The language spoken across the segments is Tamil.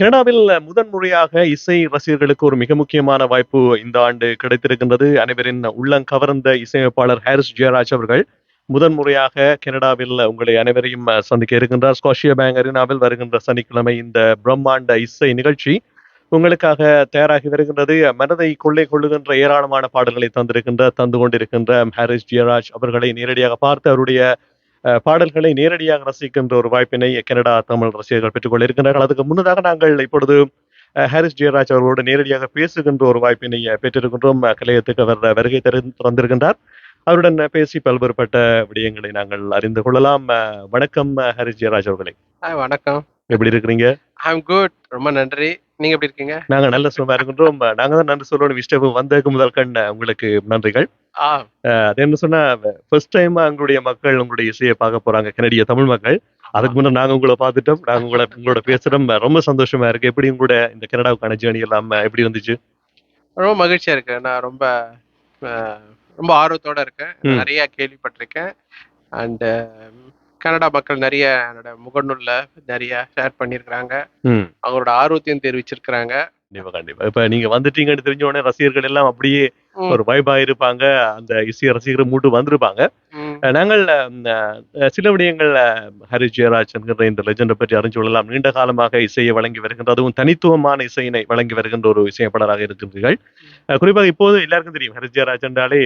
கனடாவில் முதன்முறையாக இசை ரசிகர்களுக்கு ஒரு மிக முக்கியமான வாய்ப்பு இந்த ஆண்டு கிடைத்திருக்கின்றது. அனைவரின் உள்ளங்கவர்ந்த இசையமைப்பாளர் ஹாரிஸ் ஜெயராஜ் அவர்கள் முதன்முறையாக கனடாவில் உங்களை அனைவரையும் சந்திக்க இருக்கின்றார். ஸ்காஷிய பேங்க் அரினாவில் வருகின்ற சனிக்கிழமை இந்த பிரம்மாண்ட இசை நிகழ்ச்சி உங்களுக்காக தயாராகி வருகின்றது. மனதை கொள்ளை கொள்ளுகின்ற ஏராளமான பாடல்களை தந்திருக்கின்ற தந்து கொண்டிருக்கின்ற ஹாரிஸ் ஜெயராஜ் அவர்களை நேரடியாக பார்த்து அவருடைய பாடல்களை நேரடியாக ரசிக்கின்ற ஒரு வாய்ப்பினை கனடா தமிழ் ரசிகர்கள் பெற்றுக்கொள்ள இருக்கின்றார்கள் அதுக்கு முன்னதாக நாங்கள் இப்பொழுது ஹாரிஸ் ஜெயராஜ் அவர்களோடு நேரடியாக பேசுகின்ற ஒரு வாய்ப்பினை பெற்றிருக்கின்றோம். கலையத்துக்கு அவர் வருகை தரு- தந்திருக்கின்றார். அவருடன் பேசி பல்வேறுபட்ட விடயங்களை நாங்கள் அறிந்து கொள்ளலாம். வணக்கம் ஹாரிஸ் ஜெயராஜ் அவர்களே. வணக்கம். எப்படி இருக்கிறீங்க? ஐம் குட் ரொம்ப நன்றி. நீங்க எப்படி இருக்கீங்க? நாங்க நல்ல சும்மா இருக்கின்றோம். நாங்க தான் நன்றி சொல்லணும். இஷ்டம் வந்ததுக்கு முதல் கண் உங்களுக்கு நன்றிகள். அது என்ன சொன்னா ஃபர்ஸ்ட் டைம் உங்களுடைய மக்கள் உங்களுடைய இசையை பார்க்க போறாங்க கனடிய தமிழ் மக்கள். அதுக்கு முன்ன நாங்க உங்களை பார்த்துட்டோம். நாங்க உங்களை உங்களோட பேசுறோம். ரொம்ப சந்தோஷமா இருக்கு. எப்படி உங்களோட இந்த கனடாவுக்கான ஜேர்னி எல்லாம் எப்படி இருந்துச்சு ரொம்ப மகிழ்ச்சியா இருக்கு. நான் ரொம்ப ரொம்ப ஆர்வத்தோட இருக்கேன். நிறைய கேள்விப்பட்டிருக்கேன். அண்ட் கனடா மக்கள் நிறைய என்னோட முகநூல்ல நிறைய ஷேர் பண்ணியிருக்கிறாங்க. அவங்களோட ஆர்வத்தையும் தெரிவிச்சிருக்கிறாங்க. கண்டிப்பா கண்டிப்பா. இப்ப நீங்க வந்துட்டீங்கன்னு தெரிஞ்ச உடனே ரசிகர்கள் எல்லாம் அப்படியே ஒரு வைபா இருப்பாங்க. அந்த இசை ரசிகர் மூட்டு வந்திருப்பாங்க. நாங்கள் சில விடயங்கள் ஹரி ஜெயராஜ் என்கிற இந்த லெஜெண்டை பற்றி அறிஞ்சு கொள்ளலாம். நீண்ட காலமாக இசையை வழங்கி வருகின்ற அதுவும் தனித்துவமான இசையினை வழங்கி வருகின்ற ஒரு இசையப்பாளராக இருக்கின்றீர்கள். குறிப்பாக இப்போது எல்லாருக்கும் தெரியும் ஹரி ஜெயராஜ் என்றாலே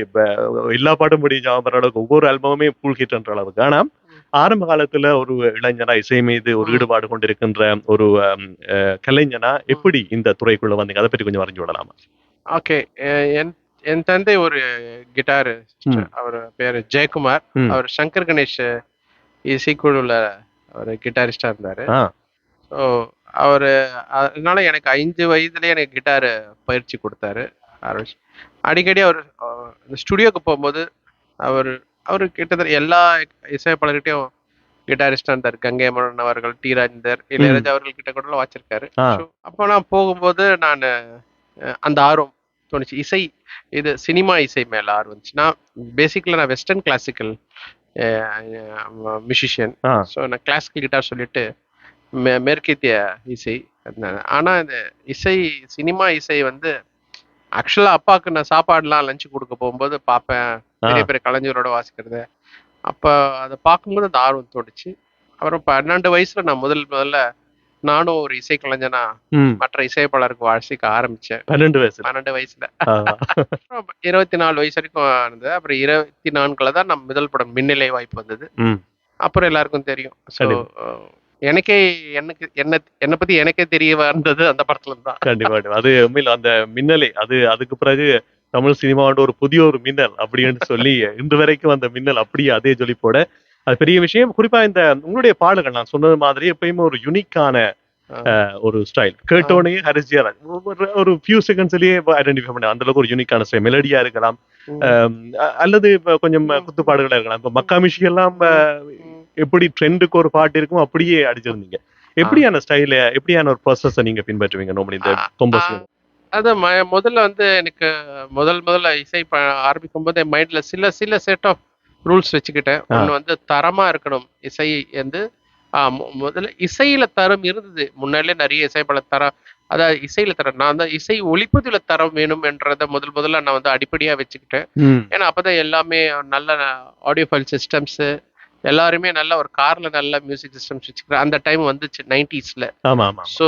எல்லா பாட்டும் முடியும் ஞாபகம் வர அளவுக்கு ஒவ்வொரு ஆல்பமுமே என்ற அளவுக்கு. ஆனா ஆரம்ப காலத்துல ஒரு இளைஞனா இசை மீது ஒரு. ஈடுபாடு கொண்டிருக்கின்ற ஒரு கலைஞனா எப்படி இந்த துறைக்குள்ள வந்தீங்க? அதை பற்றி கொஞ்சம் அறிஞ்சு விடலாமா? ஓகே. என் என் தந்தை ஒரு கிட்டார். அவர் பேரு ஜெயக்குமார். அவர் சங்கர் கணேஷ் இசைக்குழுல அவர் கிட்டாரிஸ்டா இருந்தாரு. ஸோ அவர் அதனால எனக்கு ஐந்து வயதுலேயே எனக்கு கிட்டார் பயிற்சி கொடுத்தாரு. அடிக்கடி அவர் ஸ்டுடியோக்கு போகும்போது அவர் அவர் கிட்டத்தட்ட எல்லா இசையப்பாளர்கிட்டையும் கிட்டாரிஸ்டாக இருந்தார். கங்கை மன்னன் அவர்கள் டி. ராஜேந்தர் இளையராஜா அவர்கள் கிட்ட கூட வச்சிருக்காரு. அப்போ நான் போகும்போது நான் அந்த ஆர்வம் தோணுச்சு. இசை இது சினிமா இசை மேல ஆர்வம் இருந்துச்சு நான் பேசிக்கலி நான் வெஸ்டர்ன் கிளாசிக்கல் மியூசிஷியன் ஸோ நான் கிளாசிக்கல் கிட்டார் சொல்லிட்டு மேற்கத்திய இசை. ஆனா இந்த இசை சினிமா இசை வந்து ஆக்சுவலா அப்பாவுக்கு நான் சாப்பாடுலாம் லஞ்சு கொடுக்க போகும்போது பார்ப்பேன். பெரிய பெரிய கலைஞரோட வாசிக்கிறது. அப்ப அதை பார்க்கும்போது அந்த ஆர்வம் தோணுச்சு. அப்புறம் பன்னெண்டு வயசுல நான் முதல் முதல்ல நானும் ஒரு இசை கலைஞனா மற்ற இசையப்பாளருக்கு வாசிக்க ஆரம்பிச்சேன். பன்னெண்டு வயசுல. பன்னெண்டு இருபத்தி நாலு வயசு வரைக்கும் இருந்தது. அப்புறம் இருபத்தி நான்குல தான் நம்ம முதல் படம் மின்னிலை வாய்ப்பு வந்தது. அப்புறம் எல்லாருக்கும் தெரியும். எனக்கே எனக்கு என்ன என்னை பத்தி எனக்கே தெரிய வந்தது அந்த படத்துல தான் கண்டிப்பா. அது உண்மையில அந்த மின்னலே அது அதுக்கு பிறகு தமிழ் சினிமாவோட ஒரு புதிய ஒரு மின்னல் அப்படின்னு சொல்லி இன்று வரைக்கும் அந்த மின்னல் அப்படியே அதே ஜொலிப்போட அது பெரிய விஷயம். குறிப்பா இந்த உங்களுடைய பாடல்கள் நான் சொன்னது மாதிரி எப்பயுமே ஒரு யுனிக்கான ஒரு ஸ்டைல் கேட்டோனே ஹரிஸ் ஜெயராஜ் ஒரு- ஃபியூ செகண்ட்ஸ்லயே ஐடென்டிஃபை பண்ண அந்த அளவுக்கு ஒரு யுனிக்கான ஸ்டைல் மெலடியா இருக்கலாம். அல்லது இப்ப கொஞ்சம். குத்துப்பாடுகளா இருக்கலாம். இப்ப மக்காமிஷி எல்லாம் அஹ், ம். எப்படி ட்ரெண்டுக்கு ஒரு பாட்டு இருக்கும் அப்படியே அடிச்சிருந்தீங்க. எப்படியான ஸ்டைல எப்படியான ஒரு ப்ராசஸ் நீங்க பின்பற்றுவீங்க நோமலி இந்த ஆ, கொம்போசிங் அது ம- முதல்ல வந்து எனக்கு முதல் முதல்ல இசை ஆரம்பிக்கும் போது என் மைண்ட்ல சில சில செட் ஆஃப் ரூல்ஸ் வச்சுக்கிட்டேன். ஒன்று வந்து தரமா இருக்கணும் இசை வந்து. முதல்ல இசையில தரம் இருந்தது. முன்னாலே நிறைய இசைப்பட தரம் அதாவது இசையில தரம் நான் தான் இசை ஒளிப்பதில தரம் வேணும் என்றதை முதல் முதல்ல நான் வந்து அடிப்படையா வச்சுக்கிட்டேன். ஏன்னா அப்பதான் எல்லாமே நல்ல ஆடியோ ஃபைல் சிஸ்டம்ஸ் எல்லாருமே நல்ல ஒரு கார்ல நல்ல மியூசிக் சிஸ்டம்ஸ் வச்சுக்கிறேன் அந்த டைம் வந்துச்சு நைன்டிஸ்ல ஆமா ஆமா ஸோ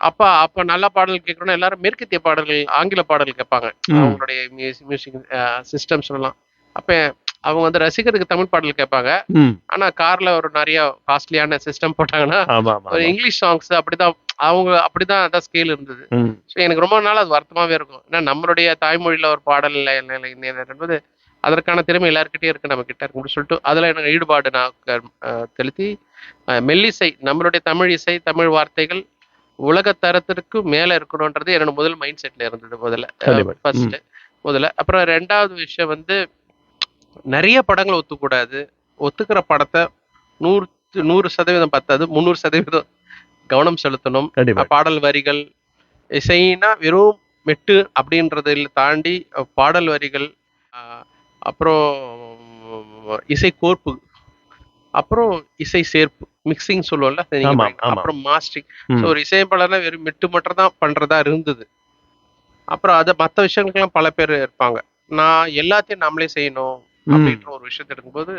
அப்ப அப்ப நல்ல பாடல் கேட்கணும்னா எல்லாரும் மேற்கத்திய பாடல்கள் ஆங்கில பாடல் கேட்பாங்க. அவங்களுடைய மியூசிக் சிஸ்டம்ஸ் எல்லாம். அப்ப அவங்க வந்து ரசிகருக்கு தமிழ் பாடல் கேட்பாங்க. ஆனா கார்ல ஒரு நிறைய காஸ்ட்லியான சிஸ்டம் போட்டாங்கன்னா இங்கிலீஷ் சாங்ஸ் அப்படிதான் அவங்க அப்படிதான் அதான் ஸ்கேல் இருந்தது. ஸோ எனக்கு ரொம்ப நாள் அது வருத்தமாவே இருக்கும். ஏன்னா நம்மளுடைய தாய்மொழியில ஒரு பாடல் என்பது அதற்கான திறமை எல்லாருக்கிட்டே இருக்கு நம்ம கிட்ட இருக்குன்னு சொல்லிட்டு அதுல எனக்கு ஈடுபாடு நான் செலுத்தி மெல்லிசை நம்மளுடைய தமிழ் இசை தமிழ் வார்த்தைகள் உலக தரத்திற்கு மேல இருக்கணும்ன்றது என்னோட முதல் மைண்ட் செட்ல இருந்தது முதல்ல. ஃபர்ஸ்ட் முதல்ல. அப்புறம் ரெண்டாவது விஷயம் வந்து நிறைய படங்களை ஒத்துக்கூடாது. ஒத்துக்கிற படத்தை நூறு நூறு சதவீதம் பத்தாது முந்நூறு சதவீதம் கவனம் செலுத்தணும். பாடல் வரிகள் இசைனா வெறும் மெட்டு அப்படின்றதில் தாண்டி பாடல் வரிகள் அஹ், அப்புறம் இசை கோர்ப்பு அப்புறம் இசை சேர்ப்பு மிக்சிங் சொல்லுவோம்ல. அப்புறம் மாஸ்டரிங். ஸோ ஒரு இசையமைப்பாளர்னா வெறும் மெட்டு மட்டும் தான் பண்றதா இருந்தது அப்புறம் அதை மற்ற விஷயங்களுக்கெல்லாம் பல பேர் இருப்பாங்க நான் எல்லாத்தையும் நம்மளே செய்யணும். அப்படின்ற ஒரு விஷயத்தை எடுக்கும்போது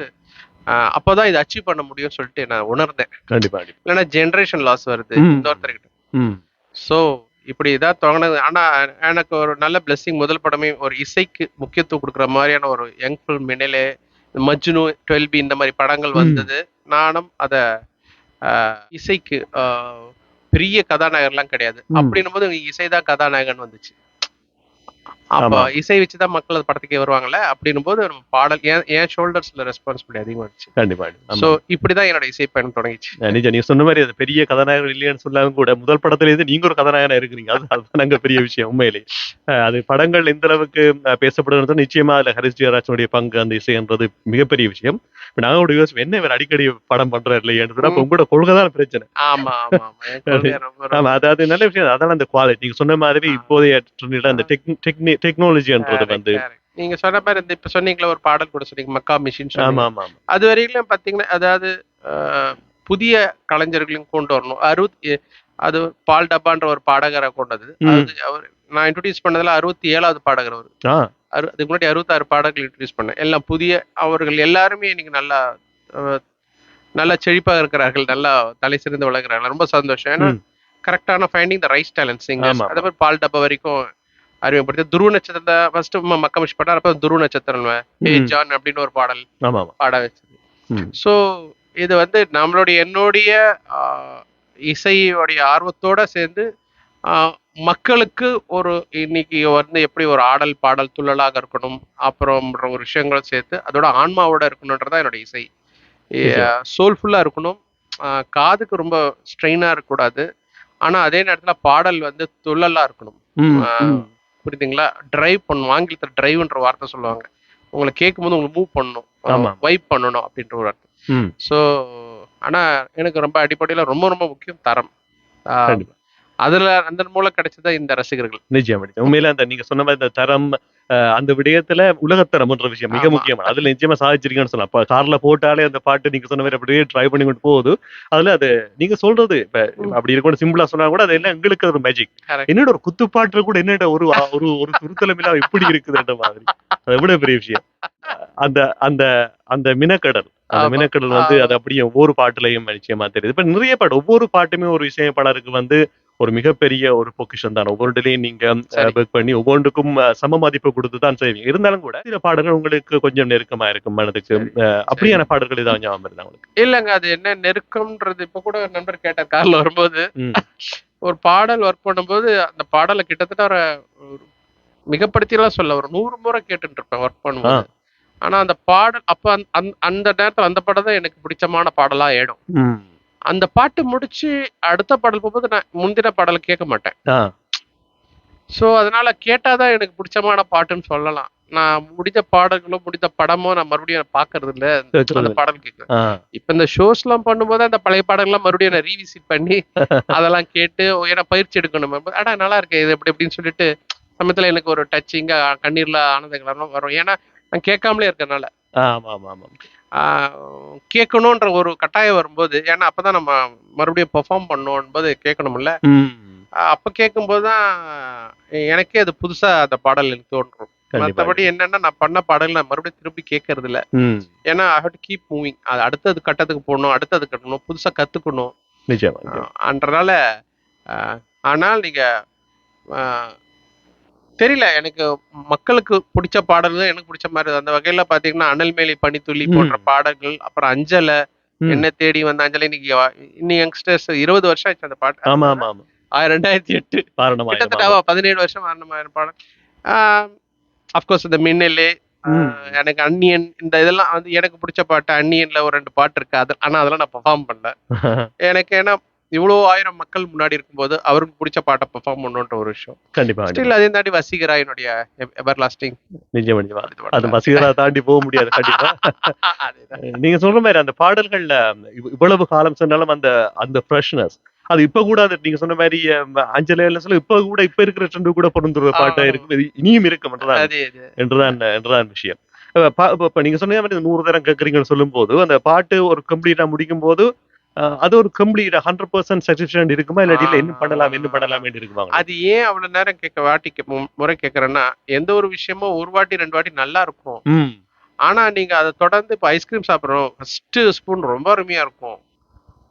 அப்போதான் இதை அச்சீவ் பண்ண முடியும்னு சொல்லிட்டு நான் உணர்ந்தேன். இல்லைன்னா ஜென்ரேஷன் லாஸ் வருது ம். இன்னொருத்தர்கிட்ட. ஸோ இப்படி இதான் தொடங்கினது ஆனா எனக்கு ஒரு நல்ல பிளெஸிங் முதல் படமே ஒரு இசைக்கு முக்கியத்துவம் கொடுக்குற மாதிரியான ஒரு young film Minnale Majnu twelve B இந்த மாதிரி படங்கள். வந்தது நானும் அத இசைக்கு பெரிய கதாநாயகர்லாம் கிடையாது. அப்படின்னும் போது இசைதான் கதாநாயகன் வந்துச்சு அப்ப. இசை வச்சுதான் மக்கள் அது படத்துக்கே வருவாங்கல்ல? அப்படின்னும் போது நம்ம பாடல் ஏன் என் ஷோல்டர்ஸ்ல ரெஸ்பான்சிபிலிட்டி அதிகமா இருந்துச்சு. கண்டிப்பா. ஸோ இப்படிதான் என்னோட இசை பயணம் தொடங்கிச்சு. நிஜம் நீங்க சொன்ன மாதிரி அது பெரிய கதாநாயகர் இல்லையான்னு சொல்லாம கூட முதல் படத்துல இருந்து நீங்க ஒரு கதாநாயகனா இருக்கிறீங்க. அது அதுதான் அங்க பெரிய விஷயம் உண்மையிலே. அது படங்கள் எந்த அளவுக்கு அஹ், பேசப்படுறது நிச்சயமா அதுல ஹரிஸ் ஜெயராஜனுடைய பங்கு அந்த இசைன்றது மிகப்பெரிய விஷயம். இப்ப நாங்க ஒரு யோசிப்போம் என்ன இவர் அடிக்கடி படம் பண்றாரு இல்லையான்னு சொன்னா, உங்களோட கொள்கைதான் பிரச்சனை. ஆமா ஆமா அதாவது நல்ல விஷயம். அதான் அந்த குவாலிட்டி நீங்க சொன்ன மாதிரி இப்போதைய அந்த டெக்னாலஜின்றது வந்து. நீங்க சொன்ன மாதிரி இந்த இப்ப சொன்னீங்களா ஒரு பாடல் கூட சொன்னீங்க மக்கா மிஷின் ஆமா ஆமா அது வரையிலும் பாத்தீங்கன்னா அதாவது புதிய கலைஞர்களையும் கொண்டு வரணும். அறுபத்தி அது பால் டப்பான்ற ஒரு பாடகரை கொண்டது. அது அவர் நான் இன்ட்ரடியூஸ் பண்ணதுல அறுபத்தி ஏழாவது பாடகர் அவர். அதுக்கு முன்னாடி அறுபத்தாறு பாடல்கள் இன்ட்ரடியூஸ் பண்ணேன். எல்லாம் புதிய அவர்கள் எல்லாருமே இன்னைக்கு நல்லா நல்லா செழிப்பாக இருக்கிறார்கள் நல்லா தலை சிறந்து வளர்கிறார்கள். ரொம்ப சந்தோஷம். ஏன்னா. கரெக்டான finding the right talent singers அதே மாதிரி பால் டப்பா வரைக்கும் அறிமுகப்படுத்தி துருவ நட்சத்திரத்தை ஃபர்ஸ்ட் மக்கமிஷ் பண்ணார் அப்ப துருவ நட்சத்திரம். ஜான் அப்படின்னு ஒரு பாடல் பாட வச்சது. ஸோ இது வந்து நம்மளுடைய என்னுடைய இசையோடைய ஆர்வத்தோட சேர்ந்து மக்களுக்கு ஒரு இன்னைக்கு வந்து எப்படி ஒரு ஆடல் பாடல் துள்ளலாக இருக்கணும் அப்புறம் ஒரு விஷயங்களும் சேர்த்து அதோட ஆன்மாவோட இருக்கணுன்றதான் என்னோட இசை சோல்ஃபுல்லா இருக்கணும் ஆஹ், காதுக்கு ரொம்ப ஸ்ட்ரெயினா இருக்கக்கூடாது ஆனா அதே நேரத்துல பாடல் வந்து துள்ளலா இருக்கணும். புரியுதுங்களா டிரைவ் பண்ணணும் ஆங்கிலத்துல டிரைவ்ன்ற வார்த்தை சொல்லுவாங்க உங்களை கேட்கும்போது உங்களுக்கு மூவ் பண்ணணும். வைப் பண்ணணும் அப்படின்ற ஒரு அர்த்தம். ஸோ ஆனா எனக்கு ரொம்ப அடிப்படையில ரொம்ப ரொம்ப முக்கியம் தரம். அதுல அந்த மூலம் கிடைச்சதா இந்த ரசிகர்கள் நிச்சயம். உண்மையில அந்த நீங்க சொன்ன மாதிரி இந்த தரம் அந்த விடயத்துல உலகத்தரம்ன்ற விஷயம் மிக ஆமா. முக்கியம் அதுல நிச்சயமா சாதிச்சிருக்கீங்கன்னு சொல்லலாம் அப்ப கார்ல போட்டாலே அந்த பாட்டு நீங்க சொன்ன மாதிரி அப்படியே ட்ரை பண்ணி கொண்டு போகுது அதுல அது நீங்க சொல்றது இப்ப. அப்படி இருக்கணும் சிம்பிளா சொன்னா கூட அது எல்லாம் எங்களுக்கு ஒரு மேஜிக். என்னோட ஒரு குத்துப்பாட்டுல கூட என்னோட ஒரு ஒரு ஒரு துருத்தலம் இல்லாம இப்படி இருக்குதுன்ற மாதிரி அது எவ்வளவு பெரிய விஷயம் அந்த அந்த அந்த மினக்கடல் அந்த. மினக்கடல் வந்து. அது அப்படியே ஒவ்வொரு பாட்டுலயும் நிச்சயமா தெரியுது இப்ப நிறைய பாட்டு ஒவ்வொரு பாட்டுமே ஒரு இசையமைப்பாளருக்கு வந்து ஒரு மிகப்பெரிய ஒரு பொக்கிஷன் தான். ஒவ்வொருடையும் நீங்க. ஒர்க் பண்ணி ஒவ்வொன்றுக்கும் சம மதிப்பு கொடுத்து தான் செய்வீங்க. இருந்தாலும் கூட சில பாடல்கள் உங்களுக்கு கொஞ்சம் நெருக்கமா இருக்கும் மனதுக்கு. அப்படியான பாடல்கள் ஏதாவது ஞாபகம் இருந்தா உங்களுக்கு? இல்லைங்க அது என்ன நெருக்கம்ன்றது இப்ப கூட நண்பர் கேட்டார் கார்ல வரும்போது. ஒரு பாடல் ஒர்க் பண்ணும்போது அந்த பாடலை கிட்டத்தட்ட ஒரு மிகப்படுத்தியெல்லாம் சொல்ல ஒரு நூறு முறை கேட்டுட்டு இருப்பேன் ஒர்க் பண்ணும்போது. ஆனா அந்த பாடல் அப்ப அந்த- நேரத்துல அந்த படம் தான் எனக்கு பிடிச்சமான பாடலா ஆயிடும். அந்த பாட்டு முடிச்சு அடுத்த பாடல் போகும்போது நான் முந்தின பாடலை கேட்க மாட்டேன். சோ அதனால கேட்டாதான் எனக்கு பிடிச்சமான பாட்டுன்னு சொல்லலாம். நான் முடித்த பாடல்களோ முடித்த படமோ நான் மறுபடியும் பாக்குறது இல்ல. அந்த. பாடல் கேட்கிறேன் இப்ப இந்த ஷோஸ் எல்லாம் பண்ணும்போது அந்த பழைய பாடல்கள்லாம் மறுபடியும் நான் ரீவிசிட் பண்ணி அதெல்லாம் கேட்டு ஏன்னா பயிற்சி எடுக்கணும். அடா நல்லா இருக்கு இது எப்படி எப்படின்னு சொல்லிட்டு சமயத்துல எனக்கு ஒரு டச்சிங்க கண்ணீர்ல ஆனந்தங்கள்லாம் வரும். ஏன்னா நான் கேட்காமலே இருக்கறனால ஆமா ஆமா ஆமா கேட்கணுன்ற ஒரு கட்டாயம் வரும்போது ஏன்னா அப்பதான் நம்ம மறுபடியும் பெர்ஃபார்ம் பண்ணணும் போது கேட்கணும்ல அப்ப கேட்கும்போது தான் எனக்கே அது புதுசா அந்த பாடல் எனக்கு தோன்றும். மத்தபடி என்னன்னா நான் பண்ண பாடல் நான் மறுபடியும் திருப்பி கேட்கறது இல்ல. ஏன்னா I have to keep moving அது அடுத்தது கட்டத்துக்கு போகணும் அடுத்தது கட்டணும் புதுசா கத்துக்கணும். அன்றனால ஆனால் நீங்க தெரியல எனக்கு மக்களுக்கு பிடிச்ச பாடல்கள் எனக்கு பிடிச்ச மாதிரி. அந்த வகையில பாத்தீங்கன்னா அனல் மேலி பனித்துளி போன்ற. பாடல்கள் அப்புறம் அஞ்சல. என்ன தேடி வந்த அஞ்சலி இன்னைக்கு வா- இன்னி யங்ஸ்டர்ஸ் இருபது வருஷம் ஆச்சு அந்த பாட்டு ஆமா ஆமா ஆமா ரெண்டாயிரத்தி எட்டு கிட்டத்தட்ட பதினேழு வருஷம் ஆனமாயிரம் பாடல் அஃப்கோர்ஸ் இந்த மின்னலே. எனக்கு அன்னியன் இந்த இதெல்லாம் வந்து எனக்கு பிடிச்ச பாட்டு அன்னியன்ல ஒரு ரெண்டு பாட்டு இருக்கு அது ஆனா அதெல்லாம் நான் பெர்ஃபார்ம் பண்ணல எனக்கு ஏன்னா இவ்வளோ ஆயிரம் மக்கள் முன்னாடி இருக்கும்போது அவருக்கு பிடிச்ச பாட்டை பெர்ஃபார்ம் பண்ணணுன்ற ஒரு விஷயம். கண்டிப்பா. ஸ்டில் அதே தாண்டி வசீகரா என்னுடைய எவர் லாஸ்டிங் நிச்சயமா அது மசீகரா தாண்டி போக முடியாது கண்டிப்பா. நீங்க சொல்ற மாதிரி அந்த பாடல்கள்ல இவ்- இவ்வளவு காலம் சொன்னாலும் அந்த அந்த ஃப்ரெஷ்னஸ் அது இப்ப கூட அது நீங்க சொன்ன மாதிரி அஞ்சலியில சொல்ல இப்ப கூட இப்ப இருக்கிற ட்ரெண்டு கூட பொருந்துற பாட்டா. இருக்கு இனியும் இருக்கும் என்றுதான் என்றுதான் விஷயம். இப்ப நீங்க சொன்ன மாதிரி நூறு தரம் கேட்கறீங்கன்னு சொல்லும் போது அந்த பாட்டு ஒரு கம்ப்ளீட்டா முடிக்கும் போது அது ஒரு கம்ப்ளீட் ஹண்ட்ரட் பர்சன்ட் சாட்டிஸ்ஃபேக்ஷன் இருக்குமா? இல்லாட்டி இல்ல இன்னும் பண்ணலாம் ஆ. பண்ணலாம் இருக்குமா அது ஏன் அவ்வளவு நேரம் கேட்க வாட்டி முறை கேட்கறேன்னா எந்த ஒரு விஷயமும் ஒரு வாட்டி ரெண்டு வாட்டி நல்லா இருக்கும். ஆனா நீங்க அதை தொடர்ந்து இப்ப ஐஸ்கிரீம் சாப்பிடுறோம் ஃபர்ஸ்ட் ஸ்பூன் ரொம்ப அருமையா இருக்கும்.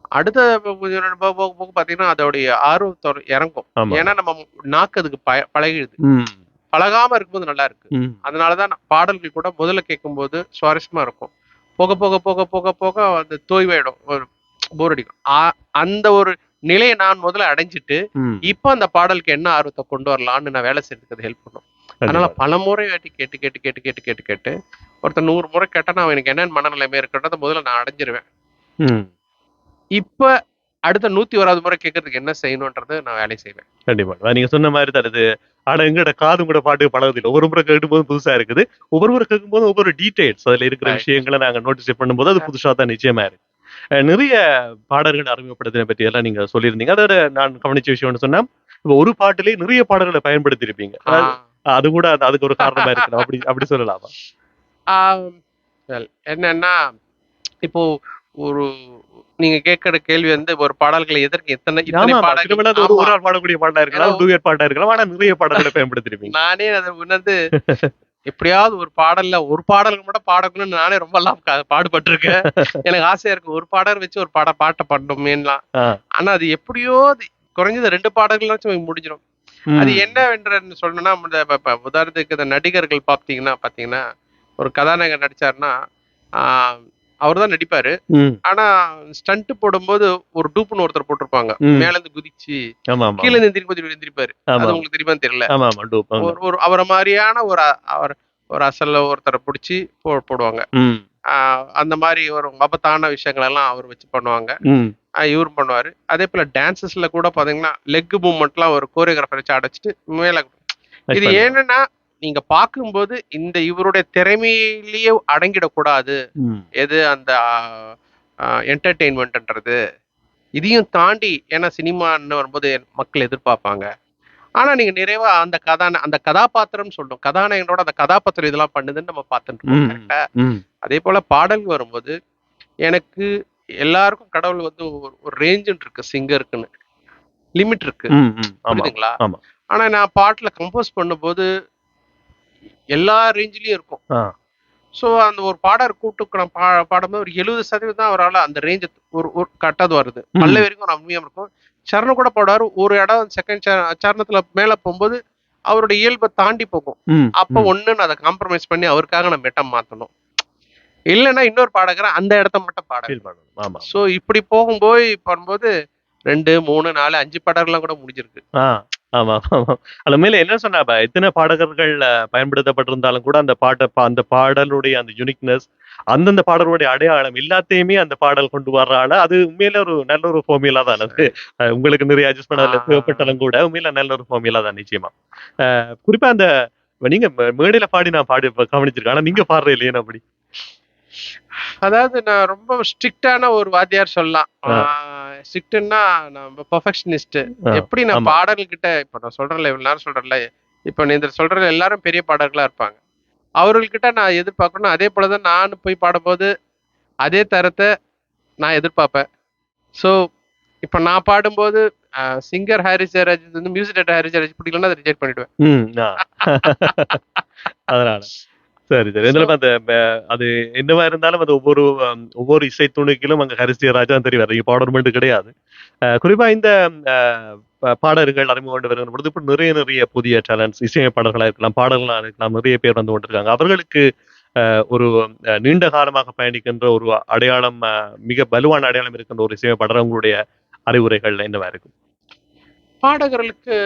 அடுத்த ப- கொஞ்சம் போக போக போக பாத்தீங்கன்னா அதோடைய ஆர்வம் தொர- இறங்கும். ஏன்னா நம்ம நாக்கு அதுக்கு பய- பழகிடுது. பழகாம இருக்கும்போது நல்லா இருக்கு. அதனாலதான் பாடல்கள் கூட முதல்ல கேட்கும்போது சுவாரஸ்யமா இருக்கும். போக போக போக போக போக அந்த தோய்வாயிடும். போர் அடிக்கும். அந்த ஒரு நிலையை நான் முதல்ல அடைஞ்சிட்டு இப்போ அந்த பாடலுக்கு என்ன ஆர்வத்தை கொண்டு வரலாம்னு நான் வேலை செய்யறதுக்கு அது ஹெல்ப் பண்ணும். அதனால. பல முறை வாட்டி கேட்டு கேட்டு கேட்டு கேட்டு கேட்டு கேட்டு ஒருத்தர் நூறு முறை கேட்டா நான் எனக்கு என்னென்ன மனநிலைமை இருக்குன்றத முதல்ல நான் அடைஞ்சிருவேன். இப்ப அடுத்த நூத்தி ஓராவது முறை கேட்கறதுக்கு என்ன செய்யணும்ன்றது நான் வேலை செய்வேன். கண்டிப்பா. நீங்க சொன்ன மாதிரி தான் இது ஆனா எங்கட காது கூட பாட்டு பழகுதில்லை ஒவ்வொரு முறை கேட்கும்போது புதுசா இருக்குது. ஒவ்வொரு முறை கேட்கும்போது ஒவ்வொரு டீடைல்ஸ் அதுல இருக்கிற. விஷயங்களை நாங்க நோட்டீஸ் பண்ணும்போது அது புதுசா தான் நிச்சயமா இருக்கு. நிறைய பாடல்கள் அறிமுகப்படுத்தின பற்றி எல்லாம் நீங்க சொல்லியிருந்தீங்க. அதோட நான் கவனிச்ச விஷயம்னு சொன்னா இப்ப ஒரு பாட்டிலே நிறைய பாடல்களை பயன்படுத்தி இருப்பீங்க அது கூட அது- அதுக்கு ஒரு காரணமா இருக்கலாம் அப்படி அப்படி சொல்லலாமா? என்னன்னா இப்போ ஒரு நீங்க கேட்கிற கேள்வி வந்து ஒரு பாடல்களை எதற்கு எத்தனை இத்தனை பாடல்கள்? ஒரு. ஒரு பாடக்கூடிய பாடா இருக்கலாம் டூயட் பாட்டா இருக்கலாம் ஆனா நிறைய பாடல்களை பயன்படுத்தி இருப்பீங்க நானே அதை உணர்ந்து எப்படியாவது ஒரு பாடல்ல ஒரு பாடலுக்கு மட்டும் பாடணும்னு நானே ரொம்ப எல்லாம் பாடுபட்டிருக்கேன் எனக்கு ஆசையா இருக்கு ஒரு பாடல் வச்சு ஒரு பாட பாட்டை பாடணுமேலாம் ஆ. ஆனா அது எப்படியோ குறைஞ்சது ரெண்டு பாடல்களாச்சும் முடிஞ்சிடும். அது என்னவென்று சொல்லணும்னா உதாரணத்துக்கு இந்த நடிகர்கள் பாத்தீங்கன்னா பாத்தீங்கன்னா ஒரு கதாநாயகன் நடிச்சாருன்னா அவர் தான் நடிப்பாரு. ஆனா ஸ்டண்ட் போடும்போது ஒரு டூப்னு ஒருத்தர் போட்டிருப்பாங்க. மேல இருந்து குதிச்சு கீழே இருந்து போது எந்திரிப்பாரு. அது உங்களுக்கு தெரியுமா தெரியல. ஒரு அவரை மாதிரியான ஒரு அவர் ஒரு அசல்ல ஒருத்தரை பிடிச்சி போடுவாங்க. அந்த மாதிரி ஒரு ஆபத்தான விஷயங்கள் எல்லாம் அவர் வச்சு பண்ணுவாங்க. இவரும் பண்ணுவாரு. அதே போல டான்சஸ்ல கூட பாத்தீங்கன்னா லெக் மூவ்மெண்ட்லாம் ஒரு கோரியோகிராஃபர் வச்சு அடைச்சிட்டு மேல இது. என்னன்னா நீங்க பார்க்கும்போது இந்த இவருடைய திறமையிலேயே அடங்கிடக்கூடாது. எது அந்த என்டர்டெயின்மெண்ட்ன்றது இதையும் தாண்டி ஏன்னா சினிமான்னு வரும்போது மக்கள் எதிர்பார்ப்பாங்க. ஆனா நீங்க நிறைவா அந்த கதான அந்த கதாபாத்திரம் சொல்லணும் கதாநாயகனோட அந்த கதாபாத்திரம் இதெல்லாம் பண்ணுதுன்னு நம்ம பார்த்துட்டு. அதே போல பாடல் வரும்போது எனக்கு எல்லாருக்கும் கடவுள் வந்து ஒரு ரேஞ்சுன்னு இருக்கு சிங்கருக்குன்னு. லிமிட் இருக்கு. புரியுதுங்களா. ஆனா நான் பாட்டுல கம்போஸ் பண்ணும்போது எல்லா ரேஞ்சிலயும் இருக்கும். சோ அந்த ஒரு பாடர் கூட்டுக்கு நான் பா பாடும்போது ஒரு எழுபது சதவீதம் தான் அவரால் அந்த ரேஞ்ச் ஒரு ஒரு கட்டது வருது. ம். பல்ல வரைக்கும் ஒரு அம்மியம் இருக்கும். சரணம் கூட பாடுவாரு. ஒரு இடம் செகண்ட் சரணத்துல மேல போகும்போது அவருடைய இயல்பை தாண்டி போகும். அப்ப நான் அதை காம்ப்ரமைஸ் பண்ணி அவருக்காக நான் மெட்டம் மாத்தணும். இல்லைன்னா இன்னொரு பாடகரை அந்த இடத்த மட்டும் பாட சோ இப்படி போகும்போது பண்ணும்போது ரெண்டு மூணு நாலு அஞ்சு பாடகர்லாம் கூட முடிஞ்சிருக்கு. ஆமா ஆமா அது மேல என்ன சொன்னா இப்ப எத்தனை பாடகர்கள் பயன்படுத்தப்பட்டிருந்தாலும் கூட அந்த பாட்டை பா- அந்த பாடலுடைய அந்த யூனிக்னஸ் அந்தந்த பாடலுடைய அடையாளம் எல்லாத்தையுமே அந்த பாடல் கொண்டு வர்றால அது உண்மையில ஒரு நல்ல ஒரு ஃபார்முலா தான். அது உங்களுக்கு நிறைய அட்ஜஸ்ட் பண்ண ஆ. தேவைப்பட்டாலும் கூட உண்மையில நல்ல ஒரு ஃபார்முலா தான் நிச்சயமா. அஹ், குறிப்பா அந்த நீங்க மே- மேடையில பாடி நான் பாடி கவனிச்சிருக்கேன். ஆனா நீங்க பாடுற இல்லையே அப்படி. அதாவது நான் ரொம்ப ஸ்ட்ரிக்டான ஒரு வாத்தியார் சொல்லலாம். ஆ. ஸ்ட்ரிக்ட்னா நான் பெர்ஃபெக்ஷனிஸ்ட் எப்படி நான். பாடல்கிட்ட கிட்ட இப்ப நான் சொல்றேன்ல இவ்வளவு நேரம் சொல்றேன்ல இப்ப நீ இந்த சொல்ற எல்லாரும் பெரிய பாடகர்களா இருப்பாங்க. அவர்கள்கிட்ட நான் எதிர்பார்க்கணும். அதே போலதான் நான் போய் பாடும்போது அதே தரத்தை நான் எதிர்பார்ப்பேன். ஸோ இப்ப நான் பாடும்போது சிங்கர் ஹாரிஸ் ஜெயராஜ் வந்து மியூசிக் டேரக்டர் ஹாரிஸ் ஜெயராஜ் பிடிக்கலன்னா அதை ரிஜெக்ட் பண்ணிடுவேன். அதனால. சரி சரி. இருந்தாலும் அந்த அது என்னவா இருந்தாலும் அது ஒவ்வொரு ஒவ்வொரு இசை துணுக்கிலும் அங்க ஹரிசிய ராஜா தான் தெரிவார் இங்க பாடல் மட்டும் கிடையாது குறிப்பா இந்த பாடல்கள் அறிமுகம் கொண்டு வருகிற பொழுது இப்ப நிறைய நிறைய புதிய டேலண்ட்ஸ் இசையமைப்பாளர்களா இருக்கலாம் பாடல்களா இருக்கலாம் நிறைய பேர் வந்து கொண்டிருக்காங்க. அவர்களுக்கு அஹ், ஒரு அஹ், நீண்ட காலமாக பயணிக்கின்ற ஒரு அடையாளம் மிக வலுவான அடையாளம் இருக்கின்ற ஒரு இசையமைப்பாளர் உங்களுடைய அறிவுரைகள் என்னவா இருக்கும்? பாடகர்களுக்கு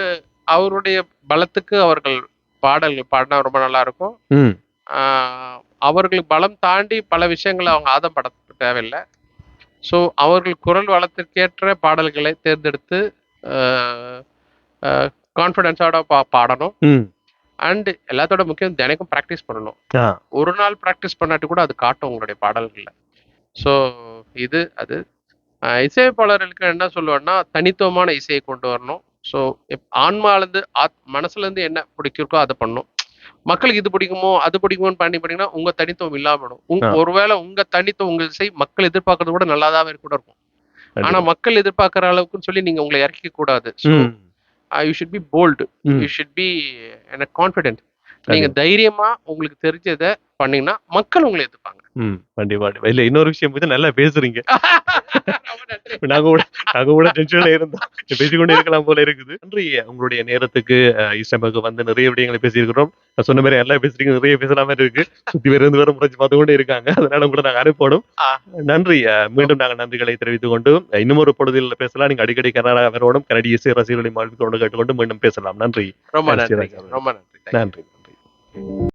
அவருடைய பலத்துக்கு அவர்கள் பாடல்கள் பாடினா ரொம்ப நல்லா இருக்கும். அவர்களுக்கு பலம் தாண்டி பல விஷயங்களை அவங்க ஆதப்பட தேவையில்லை. ஸோ அவர்கள் குரல் வளத்திற்கேற்ற பாடல்களை தேர்ந்தெடுத்து கான்ஃபிடென்ஸோட பா பாடணும். அண்ட் எல்லாத்தோட முக்கியம் தினைக்கும் ப்ராக்டிஸ் பண்ணணும். ஒரு நாள் ப்ராக்டிஸ் பண்ணாட்டி கூட அது காட்டும் உங்களுடைய பாடல்களில். ஸோ இது அது. இசையமைப்பாளர்களுக்கு என்ன சொல்லுவேன்னா தனித்துவமான இசையை கொண்டு வரணும். ஸோ ஆன்மாலேருந்து ஆத் மனசுலேருந்து என்ன பிடிச்சிருக்கோ அதை பண்ணணும். மக்களுக்கு இது பிடிக்குமோ அது பிடிக்குமோன்னு பண்ணி பண்ணீங்கன்னா உங்க தனித்துவம் இல்லாம போயிடும் உங்க ஆ. ஒருவேளை உங்க தனித்துவம் உங்க இசை மக்கள் எதிர்பார்க்கறது கூட நல்லாதான் கூட இருக்கும். ஆனா மக்கள் எதிர்பார்க்கிற அளவுக்குன்னு சொல்லி நீங்க உங்களை இறக்கிக்க கூடாது. You should be bold. You should be confident நீங்க தைரியமா உங்களுக்கு தெரிஞ்சதை பண்ணீங்கன்னா மக்கள் உங்களை ஏத்துப்பாங்க ம், கண்டிப்பா. இல்ல இன்னொரு விஷயம் பத்தி நல்லா பேசுறீங்க. நாங்க கூட நாங்க கூட டென்ஷன்ல இருந்தோம். பேசிக்கொண்டே இருக்கலாம் போல இருக்குது. நன்றி. உங்களுடைய நேரத்துக்கு இஸ்லாமுக்கு வந்து நிறைய விடயங்களை பேசியிருக்கிறோம். நான் சொன்ன மாதிரி எல்லாம் பேசுறீங்க நிறைய பேசலாம இருக்கு. சுத்தி வேற இருந்து வேற முறைச்சு பார்த்து கொண்டே இருக்காங்க. அதனால கூட நாங்க அனுப்பணும். நன்றி. மீண்டும் நாங்க நன்றிகளை தெரிவித்துக் கொண்டு இன்னும் ஒரு பொழுதில் பேசலாம். நீங்க அடிக்கடி கனடா வரணும் கனடிய இசை ரசிகர்களை வாழ்த்து கொண்டு கேட்டுக்கொண்டு மீண்டும் பேசலாம். நன்றி. ரொம்ப நன்றி. ரொம்ப. நன்றி. நன்றி.